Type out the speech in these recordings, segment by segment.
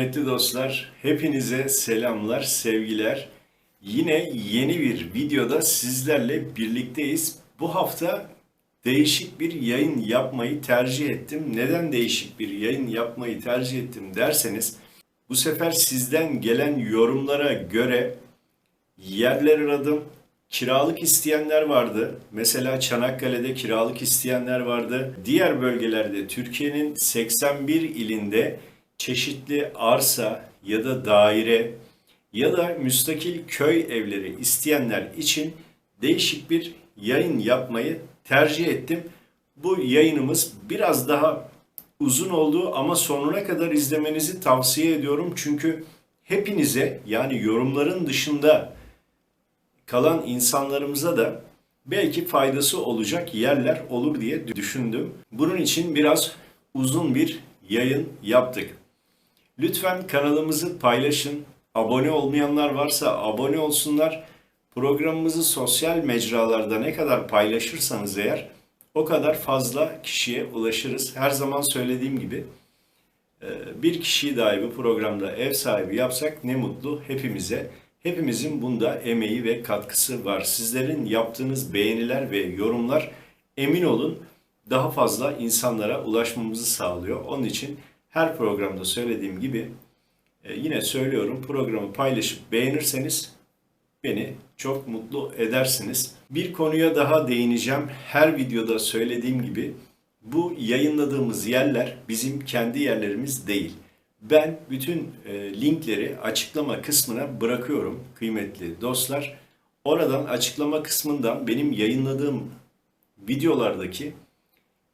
Kıymetli dostlar, hepinize selamlar, sevgiler. Yine yeni bir videoda sizlerle birlikteyiz. Bu hafta değişik bir yayın yapmayı tercih ettim. Neden değişik bir yayın yapmayı tercih ettim derseniz, bu sefer sizden gelen yorumlara göre yerler aradım. Kiralık isteyenler vardı. Mesela Çanakkale'de kiralık isteyenler vardı. Diğer bölgelerde Türkiye'nin 81 ilinde çeşitli arsa ya da daire ya da müstakil köy evleri isteyenler için değişik bir yayın yapmayı tercih ettim. Bu yayınımız biraz daha uzun oldu ama sonuna kadar izlemenizi tavsiye ediyorum. Çünkü hepinize yani yorumların dışında kalan insanlarımıza da belki faydası olacak yerler olur diye düşündüm. Bunun için biraz uzun bir yayın yaptık. Lütfen kanalımızı paylaşın. Abone olmayanlar varsa abone olsunlar. Programımızı sosyal mecralarda ne kadar paylaşırsanız eğer o kadar fazla kişiye ulaşırız. Her zaman söylediğim gibi e, bir kişiyi dahi bu programda ev sahibi yapsak ne mutlu hepimize. Hepimizin bunda emeği ve katkısı var. Sizlerin yaptığınız beğeniler ve yorumlar emin olun daha fazla insanlara ulaşmamızı sağlıyor. Onun için her programda söylediğim gibi e, yine söylüyorum programı paylaşıp beğenirseniz beni çok mutlu edersiniz. Bir konuya daha değineceğim. Her videoda söylediğim gibi bu yayınladığımız yerler bizim kendi yerlerimiz değil. Ben bütün e, linkleri açıklama kısmına bırakıyorum kıymetli dostlar. Oradan açıklama kısmından benim yayınladığım videolardaki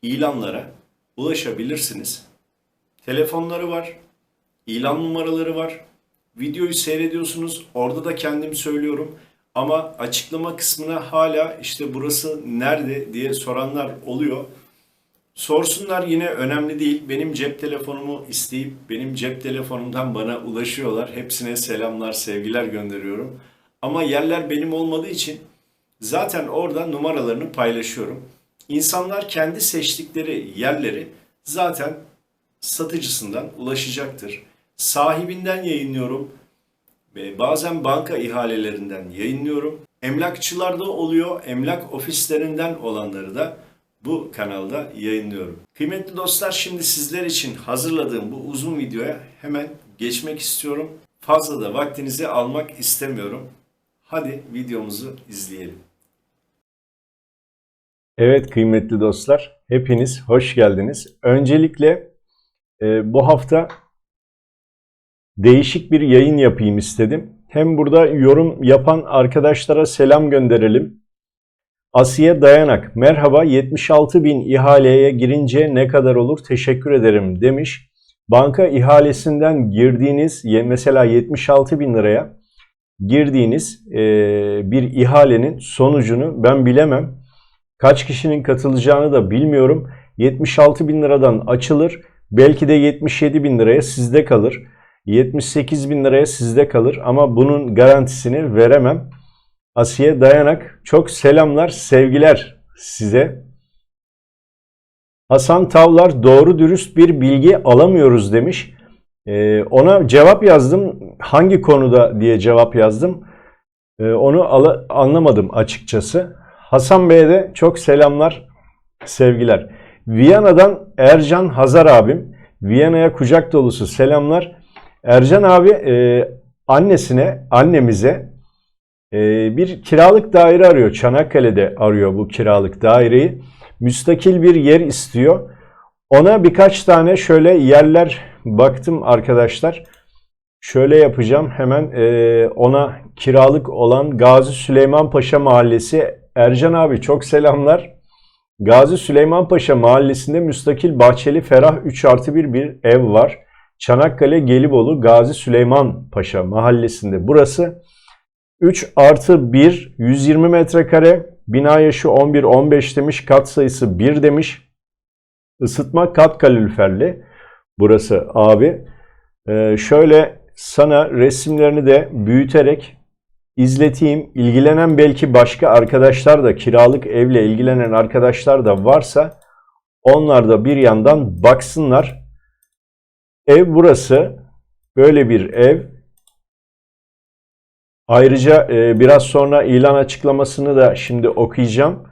ilanlara ulaşabilirsiniz. Telefonları var, ilan numaraları var. Videoyu seyrediyorsunuz, orada da kendim söylüyorum. Ama açıklama kısmına hala işte burası nerede diye soranlar oluyor. Sorsunlar yine önemli değil. Benim cep telefonumu isteyip benim cep telefonumdan bana ulaşıyorlar. Hepsine selamlar, sevgiler gönderiyorum. Ama yerler benim olmadığı için zaten orada numaralarını paylaşıyorum. İnsanlar kendi seçtikleri yerleri zaten satıcısından ulaşacaktır. Sahibinden yayınlıyorum. Ve bazen banka ihalelerinden yayınlıyorum. Emlakçılarda oluyor. Emlak ofislerinden olanları da bu kanalda yayınlıyorum. Kıymetli dostlar şimdi sizler için hazırladığım bu uzun videoya hemen geçmek istiyorum. Fazla da vaktinizi almak istemiyorum. Hadi videomuzu izleyelim. Evet kıymetli dostlar, hepiniz hoş geldiniz. Öncelikle e, bu hafta değişik bir yayın yapayım istedim. Hem burada yorum yapan arkadaşlara selam gönderelim. Asiye Dayanak, merhaba 76 bin ihaleye girince ne kadar olur teşekkür ederim demiş. Banka ihalesinden girdiğiniz mesela 76 bin liraya girdiğiniz e, bir ihalenin sonucunu ben bilemem. Kaç kişinin katılacağını da bilmiyorum. 76 bin liradan açılır. Belki de 77 bin liraya sizde kalır. 78 bin liraya sizde kalır ama bunun garantisini veremem. Asiye Dayanak çok selamlar, sevgiler size. Hasan Tavlar doğru dürüst bir bilgi alamıyoruz demiş. Ee, ona cevap yazdım. Hangi konuda diye cevap yazdım. Ee, onu anlamadım açıkçası. Hasan Bey'e de çok selamlar, sevgiler. Viyana'dan Ercan Hazar abim. Viyana'ya kucak dolusu selamlar. Ercan abi e, annesine, annemize e, bir kiralık daire arıyor. Çanakkale'de arıyor bu kiralık daireyi. Müstakil bir yer istiyor. Ona birkaç tane şöyle yerler baktım arkadaşlar. Şöyle yapacağım hemen e, ona kiralık olan Gazi Süleyman Paşa Mahallesi. Ercan abi çok selamlar. Gazi Süleyman Paşa Mahallesi'nde müstakil bahçeli ferah 3 artı 1 bir ev var. Çanakkale Gelibolu Gazi Süleyman Paşa Mahallesi'nde burası. 3 artı 1 120 metrekare. Bina yaşı 11-15 demiş. Kat sayısı 1 demiş. Isıtma kat kaloriferli. Burası abi. Ee, şöyle sana resimlerini de büyüterek izleteyim. İlgilenen belki başka arkadaşlar da kiralık evle ilgilenen arkadaşlar da varsa onlar da bir yandan baksınlar. Ev burası. Böyle bir ev. Ayrıca e, biraz sonra ilan açıklamasını da şimdi okuyacağım.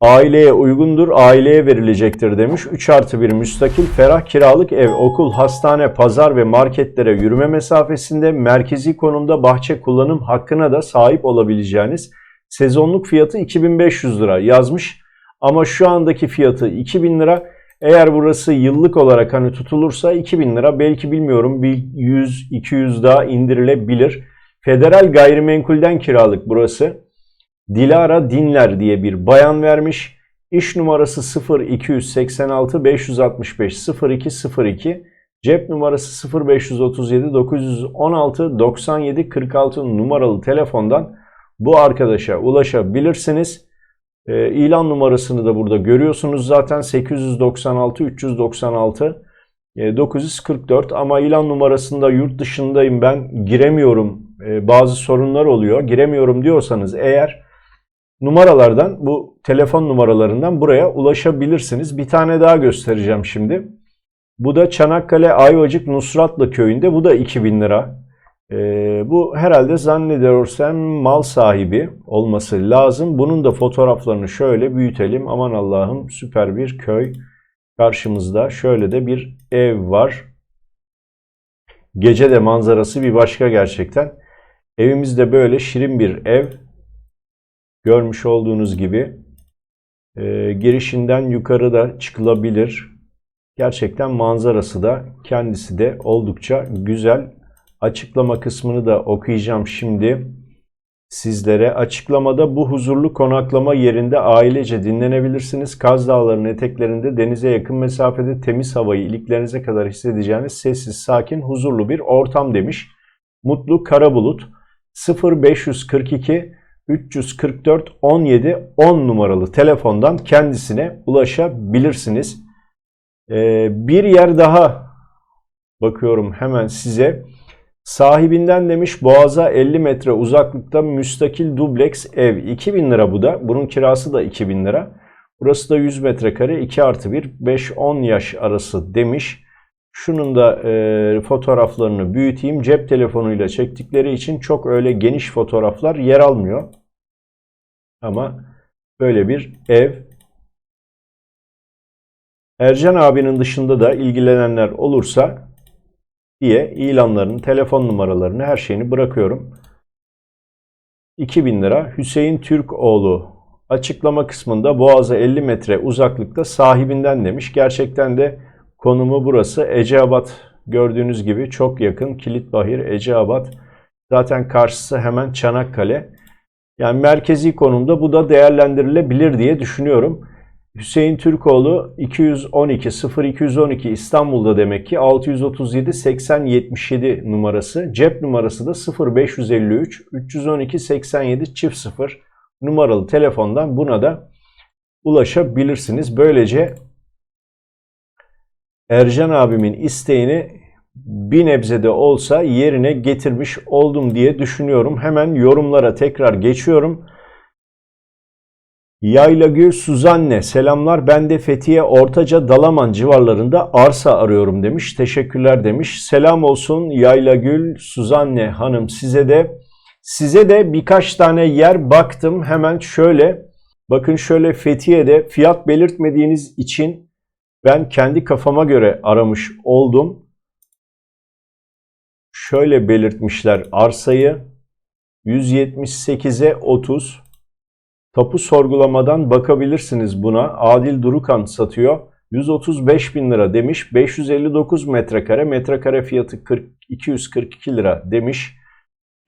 Aileye uygundur, aileye verilecektir demiş. 3 artı 1 müstakil, ferah kiralık ev, okul, hastane, pazar ve marketlere yürüme mesafesinde merkezi konumda bahçe kullanım hakkına da sahip olabileceğiniz sezonluk fiyatı 2500 lira yazmış. Ama şu andaki fiyatı 2000 lira. Eğer burası yıllık olarak hani tutulursa 2000 lira belki bilmiyorum bir 100-200 daha indirilebilir. Federal gayrimenkulden kiralık burası. Dilara Dinler diye bir bayan vermiş. İş numarası 0286 565 0202. Cep numarası 0537 916 97 46 numaralı telefondan bu arkadaşa ulaşabilirsiniz. E, ilan numarasını da burada görüyorsunuz zaten 896 396 e, 944 ama ilan numarasında yurt dışındayım ben giremiyorum e, bazı sorunlar oluyor giremiyorum diyorsanız eğer numaralardan bu telefon numaralarından buraya ulaşabilirsiniz. Bir tane daha göstereceğim şimdi. Bu da Çanakkale Ayvacık Nusratlı köyünde. Bu da 2000 lira. Ee, bu herhalde zannediyorsam mal sahibi olması lazım. Bunun da fotoğraflarını şöyle büyütelim. Aman Allah'ım süper bir köy karşımızda. Şöyle de bir ev var. Gece de manzarası bir başka gerçekten. Evimizde böyle şirin bir ev. Görmüş olduğunuz gibi e, girişinden yukarıda çıkılabilir. Gerçekten manzarası da kendisi de oldukça güzel. Açıklama kısmını da okuyacağım şimdi sizlere. Açıklamada bu huzurlu konaklama yerinde ailece dinlenebilirsiniz. Kaz Dağları'nın eteklerinde denize yakın mesafede temiz havayı iliklerinize kadar hissedeceğiniz sessiz, sakin, huzurlu bir ortam demiş. Mutlu Karabulut 0542 344 17 10 numaralı telefondan kendisine ulaşabilirsiniz. Ee, bir yer daha bakıyorum hemen size. Sahibinden demiş Boğaz'a 50 metre uzaklıkta müstakil dubleks ev. 2000 lira bu da. Bunun kirası da 2000 lira. Burası da 100 metrekare 2 artı 1 5-10 yaş arası demiş. Şunun da e, fotoğraflarını büyüteyim. Cep telefonuyla çektikleri için çok öyle geniş fotoğraflar yer almıyor. Ama böyle bir ev. Ercan abinin dışında da ilgilenenler olursa diye ilanlarını, telefon numaralarını, her şeyini bırakıyorum. 2000 lira. Hüseyin Türkoğlu açıklama kısmında Boğaz'a 50 metre uzaklıkta sahibinden demiş. Gerçekten de konumu burası. Eceabat gördüğünüz gibi çok yakın. Kilitbahir, Eceabat. Zaten karşısı hemen Çanakkale. Yani merkezi konumda bu da değerlendirilebilir diye düşünüyorum. Hüseyin Türkoğlu 212 0212 İstanbul'da demek ki 637 80 77 numarası. Cep numarası da 0553 312 87 çift 0 numaralı telefondan buna da ulaşabilirsiniz. Böylece Ercan abimin isteğini bir nebze de olsa yerine getirmiş oldum diye düşünüyorum. Hemen yorumlara tekrar geçiyorum. Yaylagül Suzanne selamlar ben de Fethiye Ortaca Dalaman civarlarında arsa arıyorum demiş. Teşekkürler demiş. Selam olsun Yaylagül Suzanne hanım size de. Size de birkaç tane yer baktım. Hemen şöyle bakın şöyle Fethiye'de fiyat belirtmediğiniz için ben kendi kafama göre aramış oldum. Şöyle belirtmişler arsayı 178'e 30. Tapu sorgulamadan bakabilirsiniz buna. Adil Durukan satıyor. 135 bin lira demiş. 559 metrekare. Metrekare fiyatı 40, 242 lira demiş.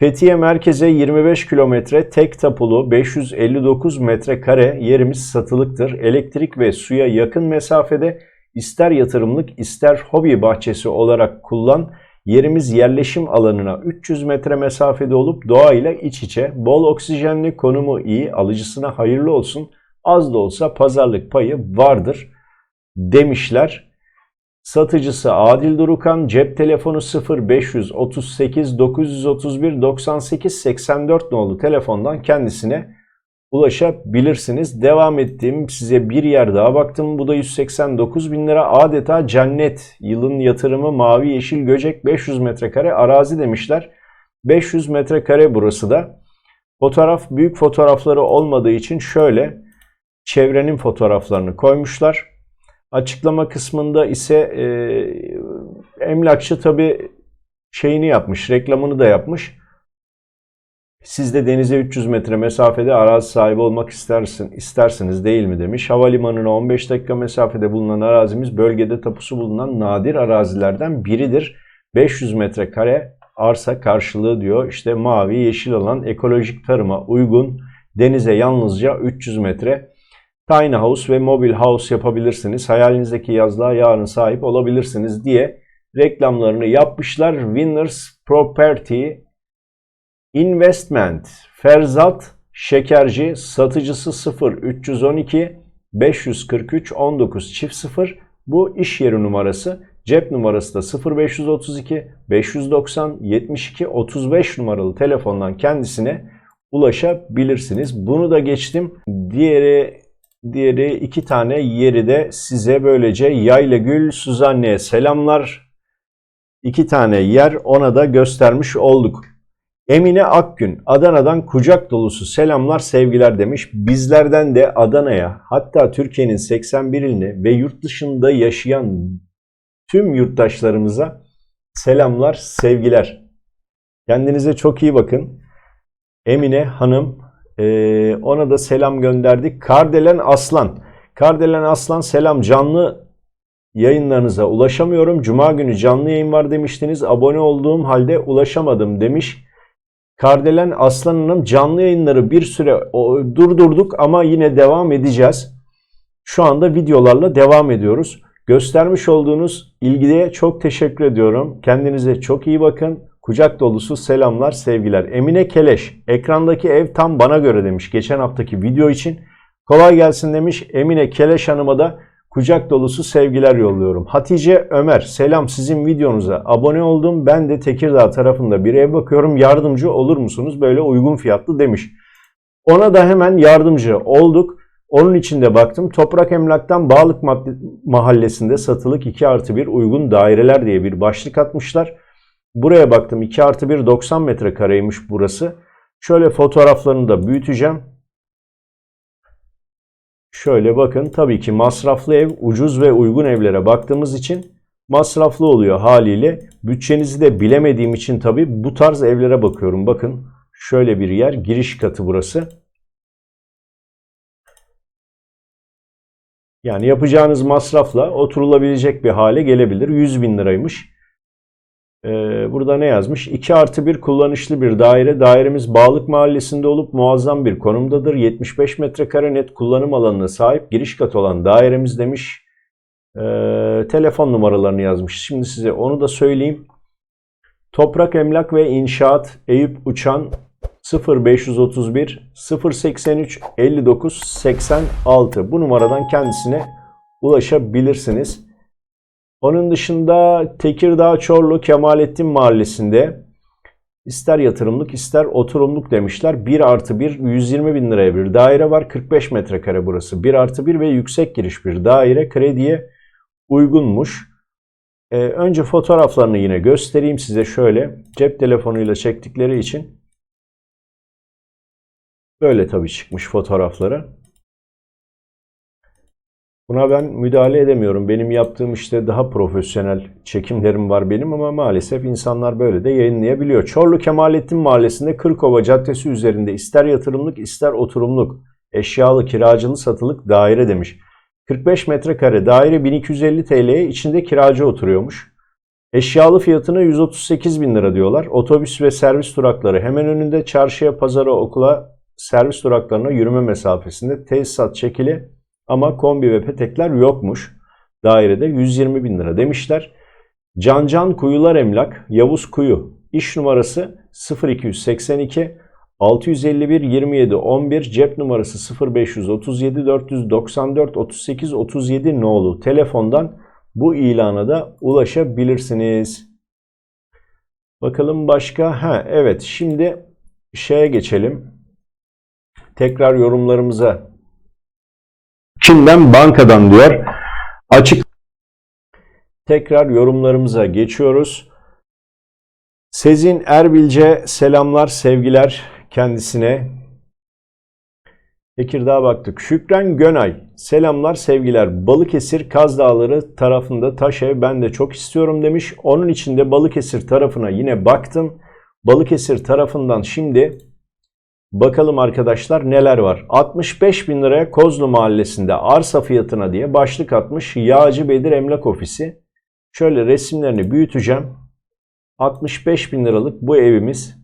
Fethiye merkeze 25 kilometre tek tapulu 559 metrekare yerimiz satılıktır. Elektrik ve suya yakın mesafede ister yatırımlık ister hobi bahçesi olarak kullan. Yerimiz yerleşim alanına 300 metre mesafede olup doğayla iç içe, bol oksijenli, konumu iyi, alıcısına hayırlı olsun, az da olsa pazarlık payı vardır demişler. Satıcısı Adil Durukan, cep telefonu 0538 931 98 84 nolu telefondan kendisine ulaşabilirsiniz. Devam ettiğim size bir yer daha baktım. Bu da 189 bin lira. Adeta cennet. Yılın yatırımı mavi yeşil göcek 500 metrekare arazi demişler. 500 metrekare burası da. Fotoğraf büyük fotoğrafları olmadığı için şöyle çevrenin fotoğraflarını koymuşlar. Açıklama kısmında ise e, emlakçı tabi şeyini yapmış, reklamını da yapmış. Siz de denize 300 metre mesafede arazi sahibi olmak istersin, istersiniz değil mi demiş. Havalimanına 15 dakika mesafede bulunan arazimiz bölgede tapusu bulunan nadir arazilerden biridir. 500 metrekare arsa karşılığı diyor. İşte mavi yeşil alan ekolojik tarıma uygun denize yalnızca 300 metre. Tiny house ve mobile house yapabilirsiniz. Hayalinizdeki yazlığa yarın sahip olabilirsiniz diye reklamlarını yapmışlar. Winners Property Investment Ferzat Şekerci satıcısı 0 312 543 19 çift 0 bu iş yeri numarası. Cep numarası da 0532 590 72 35 numaralı telefondan kendisine ulaşabilirsiniz. Bunu da geçtim. Diğeri diğeri iki tane yeri de size böylece Yayla Gül Suzanne'ye selamlar. İki tane yer ona da göstermiş olduk. Emine Akgün Adana'dan kucak dolusu selamlar sevgiler demiş. Bizlerden de Adana'ya hatta Türkiye'nin 81 iline ve yurt dışında yaşayan tüm yurttaşlarımıza selamlar sevgiler. Kendinize çok iyi bakın. Emine Hanım e, ona da selam gönderdik. Kardelen Aslan. Kardelen Aslan selam canlı yayınlarınıza ulaşamıyorum. Cuma günü canlı yayın var demiştiniz. Abone olduğum halde ulaşamadım demiş. Kardelen Aslan Hanım canlı yayınları bir süre durdurduk ama yine devam edeceğiz. Şu anda videolarla devam ediyoruz. Göstermiş olduğunuz ilgiye çok teşekkür ediyorum. Kendinize çok iyi bakın. Kucak dolusu selamlar, sevgiler. Emine Keleş, ekrandaki ev tam bana göre demiş geçen haftaki video için. Kolay gelsin demiş. Emine Keleş Hanım'a da kucak dolusu sevgiler yolluyorum. Hatice Ömer, selam sizin videonuza. Abone oldum. Ben de Tekirdağ tarafında bir ev bakıyorum. Yardımcı olur musunuz? Böyle uygun fiyatlı demiş. Ona da hemen yardımcı olduk. Onun için de baktım. Toprak Emlak'tan Bağlık Mahallesi'nde satılık 2 artı 1 uygun daireler diye bir başlık atmışlar. Buraya baktım 2 artı 1 90 metrekareymiş burası. Şöyle fotoğraflarını da büyüteceğim. Şöyle bakın tabii ki masraflı ev ucuz ve uygun evlere baktığımız için masraflı oluyor haliyle. Bütçenizi de bilemediğim için tabii bu tarz evlere bakıyorum. Bakın şöyle bir yer giriş katı burası. Yani yapacağınız masrafla oturulabilecek bir hale gelebilir. 100 bin liraymış. Ee, burada ne yazmış? 2 artı 1 kullanışlı bir daire. Dairemiz Bağlık Mahallesi'nde olup muazzam bir konumdadır. 75 metrekare net kullanım alanına sahip giriş katı olan dairemiz demiş. Ee, telefon numaralarını yazmış. Şimdi size onu da söyleyeyim. Toprak Emlak ve İnşaat Eyüp Uçan 0531 083 59 86 bu numaradan kendisine ulaşabilirsiniz. Onun dışında Tekirdağ Çorlu Kemalettin Mahallesi'nde ister yatırımlık ister oturumluk demişler. 1 artı 1 120 bin liraya bir daire var. 45 metrekare burası. 1 artı 1 ve yüksek giriş bir daire krediye uygunmuş. Ee, önce fotoğraflarını yine göstereyim size şöyle. Cep telefonuyla çektikleri için böyle tabii çıkmış fotoğrafları. Buna ben müdahale edemiyorum. Benim yaptığım işte daha profesyonel çekimlerim var benim ama maalesef insanlar böyle de yayınlayabiliyor. Çorlu Kemalettin Mahallesi'nde Kırkova Caddesi üzerinde ister yatırımlık ister oturumluk eşyalı kiracılı satılık daire demiş. 45 metrekare daire 1250 TL'ye içinde kiracı oturuyormuş. Eşyalı fiyatına 138 bin lira diyorlar. Otobüs ve servis durakları hemen önünde çarşıya, pazara, okula servis duraklarına yürüme mesafesinde tesisat çekili ama kombi ve petekler yokmuş. Dairede 120 bin lira demişler. Cancan Kuyular Emlak, Yavuz Kuyu. İş numarası 0282 651 27 11 cep numarası 0537 494 38 37 nolu telefondan bu ilana da ulaşabilirsiniz. Bakalım başka. Ha evet şimdi şeye geçelim. tekrar yorumlarımıza. Kimden? Bankadan diyor. Açık. Tekrar yorumlarımıza geçiyoruz. Sezin Erbilce selamlar, sevgiler kendisine. Tekirdağ'a baktık. Şükran Gönay. Selamlar, sevgiler. Balıkesir Kaz Dağları tarafında taş ev ben de çok istiyorum demiş. Onun için de Balıkesir tarafına yine baktım. Balıkesir tarafından şimdi bakalım arkadaşlar neler var. 65 bin liraya Kozlu Mahallesi'nde arsa fiyatına diye başlık atmış Yağcı Bedir Emlak Ofisi. Şöyle resimlerini büyüteceğim. 65 bin liralık bu evimiz.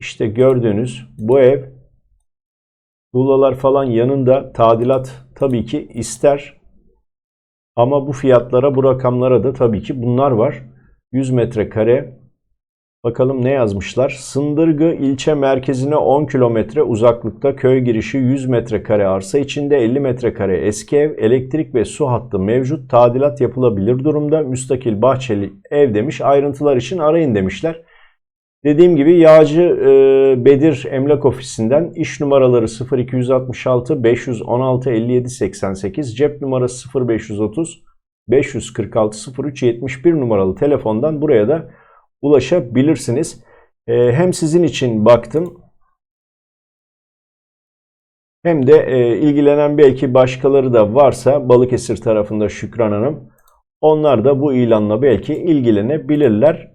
İşte gördüğünüz bu ev Tuğlalar falan yanında tadilat tabii ki ister. Ama bu fiyatlara, bu rakamlara da tabii ki bunlar var. 100 metrekare. Bakalım ne yazmışlar? Sındırgı ilçe merkezine 10 kilometre uzaklıkta köy girişi 100 metrekare arsa içinde 50 metrekare eski ev, elektrik ve su hattı mevcut. Tadilat yapılabilir durumda. Müstakil bahçeli ev demiş. Ayrıntılar için arayın demişler. Dediğim gibi Yağcı e, Bedir Emlak Ofisi'nden iş numaraları 0266 516 57 88 cep numarası 0530 546 03 71 numaralı telefondan buraya da ulaşabilirsiniz. E, hem sizin için baktım hem de e, ilgilenen belki başkaları da varsa Balıkesir tarafında Şükran Hanım onlar da bu ilanla belki ilgilenebilirler.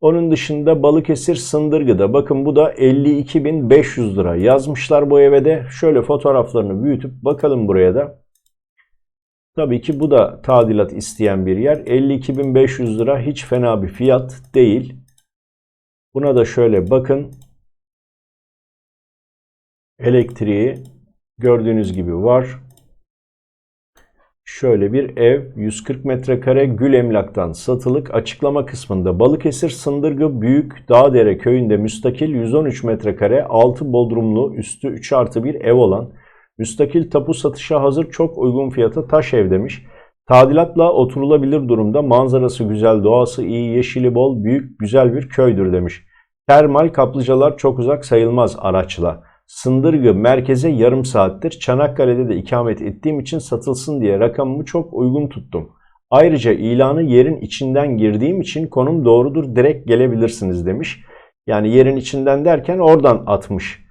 Onun dışında Balıkesir Sındırgı'da bakın bu da 52.500 lira yazmışlar bu eve de. Şöyle fotoğraflarını büyütüp bakalım buraya da. Tabii ki bu da tadilat isteyen bir yer. 52.500 lira hiç fena bir fiyat değil. Buna da şöyle bakın. Elektriği gördüğünüz gibi var. Şöyle bir ev 140 metrekare Gül Emlak'tan satılık açıklama kısmında Balıkesir Sındırgı Büyük Dağdere köyünde müstakil 113 metrekare 6 bodrumlu üstü 3 artı bir ev olan müstakil tapu satışa hazır çok uygun fiyata taş ev demiş. Tadilatla oturulabilir durumda manzarası güzel doğası iyi yeşili bol büyük güzel bir köydür demiş. Termal kaplıcalar çok uzak sayılmaz araçla. Sındırgı merkeze yarım saattir. Çanakkale'de de ikamet ettiğim için satılsın diye rakamımı çok uygun tuttum. Ayrıca ilanı yerin içinden girdiğim için konum doğrudur direkt gelebilirsiniz demiş. Yani yerin içinden derken oradan atmış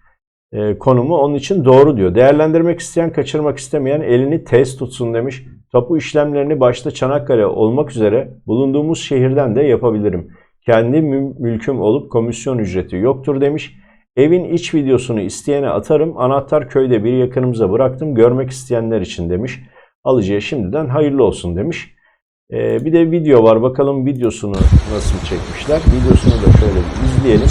e, konumu onun için doğru diyor. Değerlendirmek isteyen kaçırmak istemeyen elini test tutsun demiş. Tapu işlemlerini başta Çanakkale olmak üzere bulunduğumuz şehirden de yapabilirim. Kendi mülküm olup komisyon ücreti yoktur demiş. Evin iç videosunu isteyene atarım. Anahtar köyde bir yakınımıza bıraktım. Görmek isteyenler için demiş. Alıcıya şimdiden hayırlı olsun demiş. Ee, bir de video var. Bakalım videosunu nasıl çekmişler. Videosunu da şöyle izleyelim.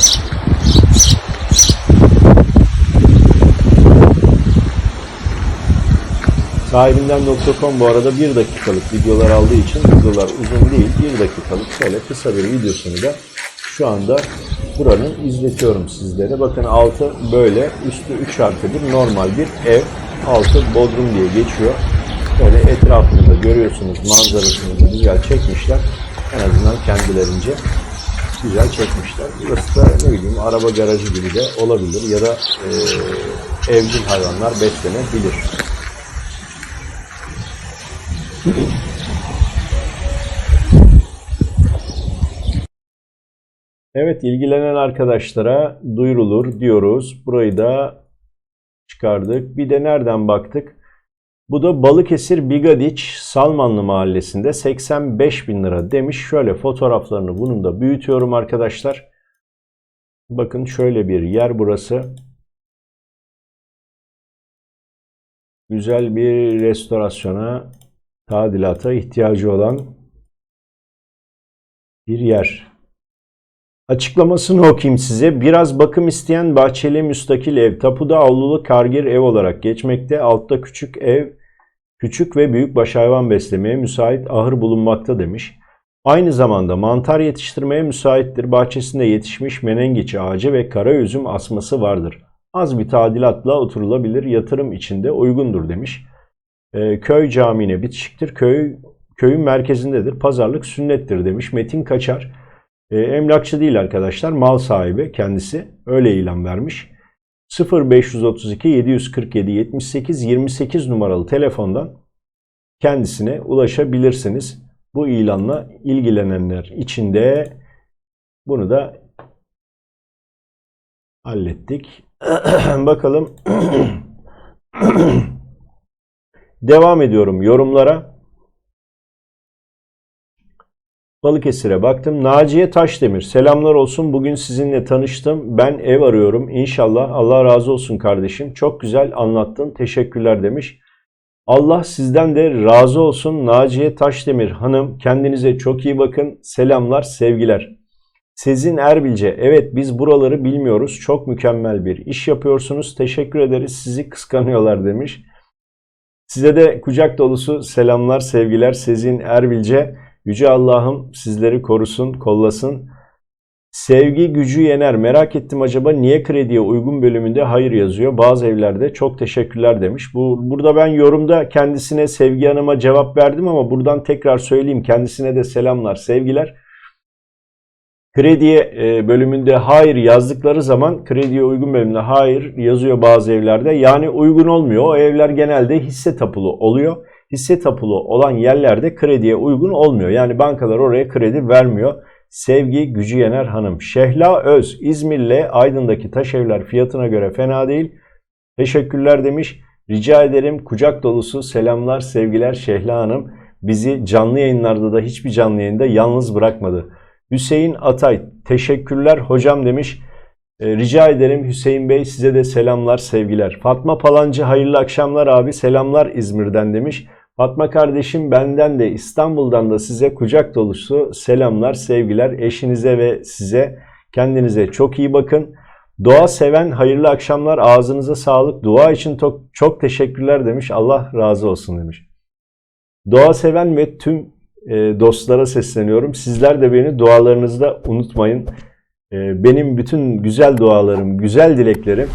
Sahibinden.com bu arada bir dakikalık videolar aldığı için videolar uzun değil. Bir dakikalık şöyle kısa bir videosunu da şu anda buranın izletiyorum sizlere. Bakın altı böyle, üstü 3 artı bir normal bir ev. Altı bodrum diye geçiyor. Böyle etrafını da görüyorsunuz manzarasını da güzel çekmişler. En azından kendilerince güzel çekmişler. Burası da ne bileyim araba garajı gibi de olabilir ya da e, evcil hayvanlar beslenebilir. Evet ilgilenen arkadaşlara duyurulur diyoruz. Burayı da çıkardık. Bir de nereden baktık? Bu da Balıkesir Bigadiç Salmanlı Mahallesi'nde 85 bin lira demiş. Şöyle fotoğraflarını bunun da büyütüyorum arkadaşlar. Bakın şöyle bir yer burası. Güzel bir restorasyona, tadilata ihtiyacı olan bir yer. Açıklamasını okuyayım size. Biraz bakım isteyen bahçeli müstakil ev. Tapuda avlulu kargir ev olarak geçmekte. Altta küçük ev, küçük ve büyük baş hayvan beslemeye müsait ahır bulunmakta demiş. Aynı zamanda mantar yetiştirmeye müsaittir. Bahçesinde yetişmiş menengiç ağacı ve kara üzüm asması vardır. Az bir tadilatla oturulabilir, yatırım içinde uygundur demiş. Ee, köy camine bitişiktir. Köy köyün merkezindedir. Pazarlık sünnettir demiş. Metin Kaçar. E, emlakçı değil arkadaşlar. Mal sahibi kendisi. Öyle ilan vermiş. 0532 747 78 28 numaralı telefondan kendisine ulaşabilirsiniz. Bu ilanla ilgilenenler için de bunu da hallettik. Bakalım. Devam ediyorum yorumlara. Balıkesir'e baktım. Naciye Taşdemir. Selamlar olsun. Bugün sizinle tanıştım. Ben ev arıyorum. İnşallah. Allah razı olsun kardeşim. Çok güzel anlattın. Teşekkürler demiş. Allah sizden de razı olsun. Naciye Taşdemir hanım. Kendinize çok iyi bakın. Selamlar, sevgiler. Sezin Erbilce. Evet biz buraları bilmiyoruz. Çok mükemmel bir iş yapıyorsunuz. Teşekkür ederiz. Sizi kıskanıyorlar demiş. Size de kucak dolusu selamlar, sevgiler. Sezin Erbilce. Yüce Allah'ım sizleri korusun, kollasın. Sevgi gücü yener. Merak ettim acaba niye krediye uygun bölümünde hayır yazıyor? Bazı evlerde çok teşekkürler demiş. Bu burada ben yorumda kendisine Sevgi Hanım'a cevap verdim ama buradan tekrar söyleyeyim. Kendisine de selamlar, sevgiler. Krediye e, bölümünde hayır yazdıkları zaman krediye uygun bölümünde hayır yazıyor bazı evlerde. Yani uygun olmuyor. O evler genelde hisse tapulu oluyor. Hisse tapulu olan yerlerde krediye uygun olmuyor. Yani bankalar oraya kredi vermiyor. Sevgi Gücü Yener Hanım. Şehla Öz, İzmir'le Aydın'daki taş evler fiyatına göre fena değil. Teşekkürler demiş. Rica ederim kucak dolusu selamlar, sevgiler Şehla Hanım. Bizi canlı yayınlarda da hiçbir canlı yayında yalnız bırakmadı. Hüseyin Atay, teşekkürler hocam demiş. E, rica ederim Hüseyin Bey size de selamlar, sevgiler. Fatma Palancı hayırlı akşamlar abi selamlar İzmir'den demiş. Fatma kardeşim benden de İstanbul'dan da size kucak dolusu selamlar, sevgiler. Eşinize ve size kendinize çok iyi bakın. Doğa seven hayırlı akşamlar ağzınıza sağlık. Dua için çok, teşekkürler demiş. Allah razı olsun demiş. Doğa seven ve tüm dostlara sesleniyorum. Sizler de beni dualarınızda unutmayın. E, benim bütün güzel dualarım, güzel dileklerim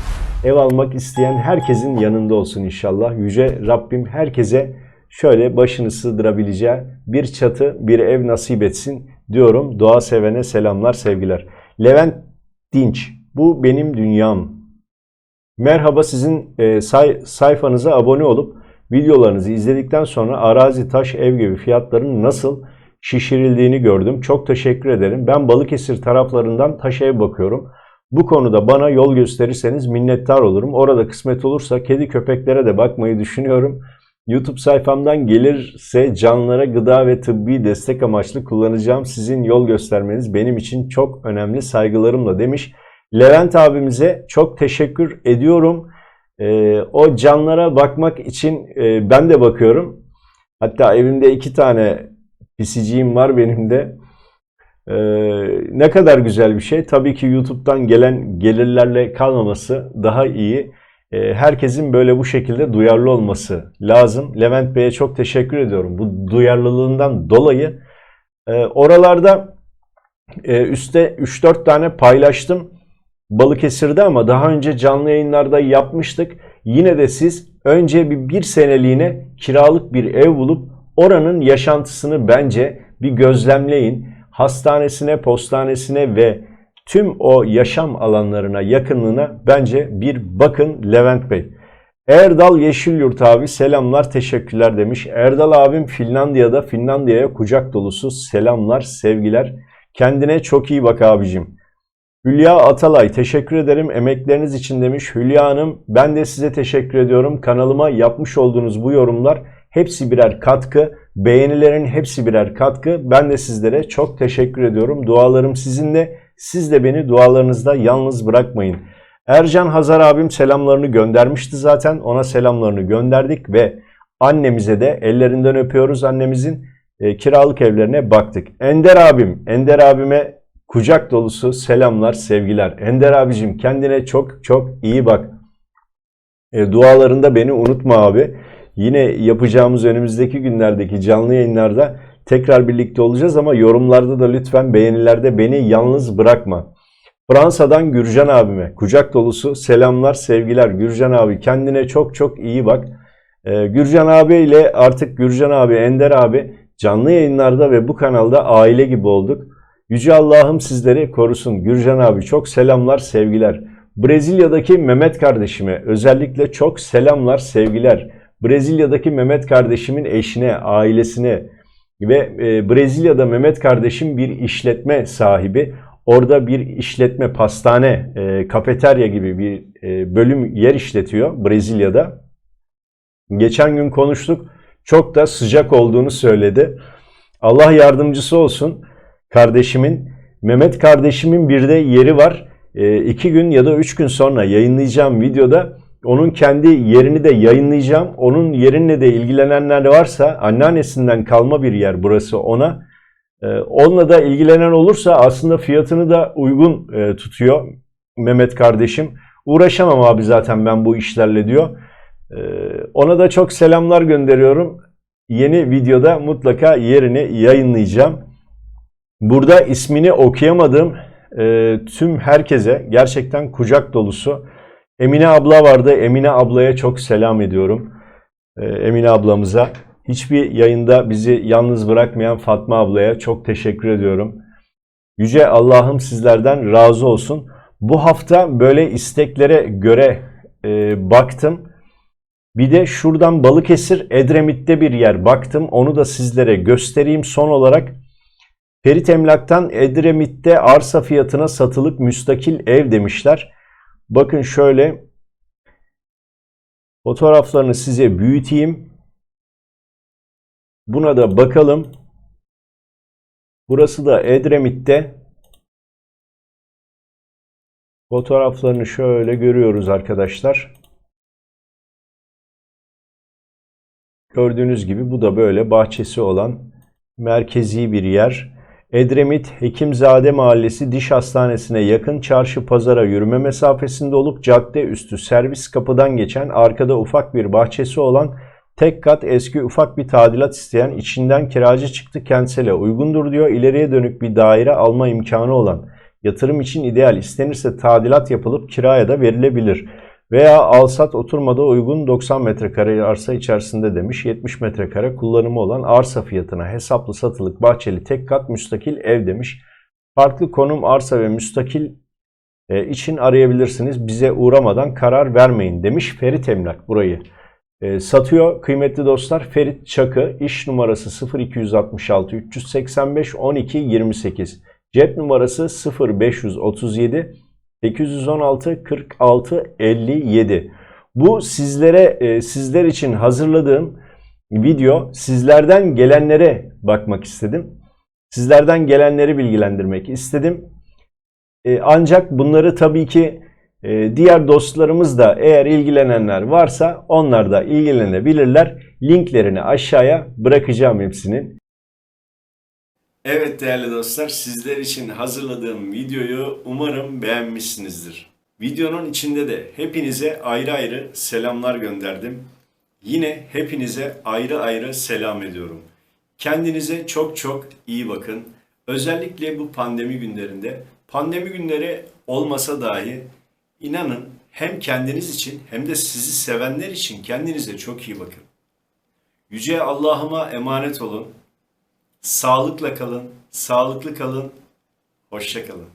ev almak isteyen herkesin yanında olsun inşallah. Yüce Rabbim herkese şöyle başını sığdırabileceği bir çatı, bir ev nasip etsin diyorum. Doğa sevene selamlar, sevgiler. Levent Dinç, bu benim dünyam. Merhaba sizin e, say, sayfanıza abone olup videolarınızı izledikten sonra arazi, taş, ev gibi fiyatların nasıl şişirildiğini gördüm. Çok teşekkür ederim. Ben Balıkesir taraflarından taş ev bakıyorum. Bu konuda bana yol gösterirseniz minnettar olurum. Orada kısmet olursa kedi köpeklere de bakmayı düşünüyorum. YouTube sayfamdan gelirse canlılara gıda ve tıbbi destek amaçlı kullanacağım. Sizin yol göstermeniz benim için çok önemli saygılarımla demiş. Levent abimize çok teşekkür ediyorum. Ee, o canlara bakmak için e, ben de bakıyorum. Hatta evimde iki tane pisiciğim var benim de. Ee, ne kadar güzel bir şey. Tabii ki YouTube'dan gelen gelirlerle kalmaması daha iyi. Ee, herkesin böyle bu şekilde duyarlı olması lazım. Levent Bey'e çok teşekkür ediyorum. Bu duyarlılığından dolayı e, oralarda e, üstte 3-4 tane paylaştım. Balıkesir'de ama daha önce canlı yayınlarda yapmıştık. Yine de siz önce bir, bir seneliğine kiralık bir ev bulup oranın yaşantısını bence bir gözlemleyin. Hastanesine, postanesine ve tüm o yaşam alanlarına, yakınlığına bence bir bakın Levent Bey. Erdal Yeşilyurt abi selamlar, teşekkürler demiş. Erdal abim Finlandiya'da, Finlandiya'ya kucak dolusu selamlar, sevgiler. Kendine çok iyi bak abicim. Hülya Atalay teşekkür ederim emekleriniz için demiş. Hülya Hanım ben de size teşekkür ediyorum. Kanalıma yapmış olduğunuz bu yorumlar hepsi birer katkı. Beğenilerin hepsi birer katkı. Ben de sizlere çok teşekkür ediyorum. Dualarım sizinle. Siz de beni dualarınızda yalnız bırakmayın. Ercan Hazar abim selamlarını göndermişti zaten. Ona selamlarını gönderdik ve annemize de ellerinden öpüyoruz annemizin. E, kiralık evlerine baktık. Ender abim, Ender abime kucak dolusu selamlar, sevgiler. Ender abicim kendine çok çok iyi bak. E, dualarında beni unutma abi. Yine yapacağımız önümüzdeki günlerdeki canlı yayınlarda tekrar birlikte olacağız ama yorumlarda da lütfen beğenilerde beni yalnız bırakma. Fransa'dan Gürcan abime kucak dolusu selamlar, sevgiler. Gürcan abi kendine çok çok iyi bak. Ee, Gürcan abi ile artık Gürcan abi, Ender abi canlı yayınlarda ve bu kanalda aile gibi olduk. Yüce Allah'ım sizleri korusun. Gürcan abi çok selamlar, sevgiler. Brezilya'daki Mehmet kardeşime özellikle çok selamlar, sevgiler. Brezilya'daki Mehmet kardeşimin eşine, ailesine ve e, Brezilya'da Mehmet kardeşim bir işletme sahibi. Orada bir işletme, pastane, e, kafeterya gibi bir e, bölüm yer işletiyor Brezilya'da. Geçen gün konuştuk. Çok da sıcak olduğunu söyledi. Allah yardımcısı olsun kardeşimin. Mehmet kardeşimin bir de yeri var. E, iki gün ya da üç gün sonra yayınlayacağım videoda onun kendi yerini de yayınlayacağım. Onun yerinle de ilgilenenler varsa anneannesinden kalma bir yer burası ona. E, onunla da ilgilenen olursa aslında fiyatını da uygun e, tutuyor Mehmet kardeşim. Uğraşamam abi zaten ben bu işlerle diyor. E, ona da çok selamlar gönderiyorum. Yeni videoda mutlaka yerini yayınlayacağım. Burada ismini okuyamadığım e, tüm herkese gerçekten kucak dolusu Emine abla vardı. Emine ablaya çok selam ediyorum. E, Emine ablamıza. Hiçbir yayında bizi yalnız bırakmayan Fatma ablaya çok teşekkür ediyorum. Yüce Allah'ım sizlerden razı olsun. Bu hafta böyle isteklere göre e, baktım. Bir de şuradan Balıkesir Edremit'te bir yer baktım. Onu da sizlere göstereyim. Son olarak Ferit Emlak'tan Edremit'te arsa fiyatına satılık müstakil ev demişler. Bakın şöyle fotoğraflarını size büyüteyim. Buna da bakalım. Burası da Edremit'te. Fotoğraflarını şöyle görüyoruz arkadaşlar. Gördüğünüz gibi bu da böyle bahçesi olan merkezi bir yer. Edremit Hekimzade Mahallesi Diş Hastanesi'ne yakın çarşı pazara yürüme mesafesinde olup cadde üstü servis kapıdan geçen arkada ufak bir bahçesi olan tek kat eski ufak bir tadilat isteyen içinden kiracı çıktı kentsele uygundur diyor. İleriye dönük bir daire alma imkanı olan yatırım için ideal istenirse tadilat yapılıp kiraya da verilebilir. Veya alsat oturmada uygun 90 metrekare arsa içerisinde demiş 70 metrekare kullanımı olan arsa fiyatına hesaplı satılık bahçeli tek kat müstakil ev demiş. Farklı konum arsa ve müstakil e, için arayabilirsiniz. Bize uğramadan karar vermeyin demiş Ferit Emlak burayı. E, satıyor kıymetli dostlar Ferit Çakı iş numarası 0266 385 12 28 cep numarası 0537 816 46 57. Bu sizlere e, sizler için hazırladığım video sizlerden gelenlere bakmak istedim. Sizlerden gelenleri bilgilendirmek istedim. E, ancak bunları tabii ki e, diğer dostlarımız da eğer ilgilenenler varsa onlar da ilgilenebilirler. Linklerini aşağıya bırakacağım hepsinin. Evet değerli dostlar, sizler için hazırladığım videoyu umarım beğenmişsinizdir. Videonun içinde de hepinize ayrı ayrı selamlar gönderdim. Yine hepinize ayrı ayrı selam ediyorum. Kendinize çok çok iyi bakın. Özellikle bu pandemi günlerinde, pandemi günleri olmasa dahi inanın hem kendiniz için hem de sizi sevenler için kendinize çok iyi bakın. Yüce Allah'ıma emanet olun. Sağlıkla kalın, sağlıklı kalın, hoşça kalın.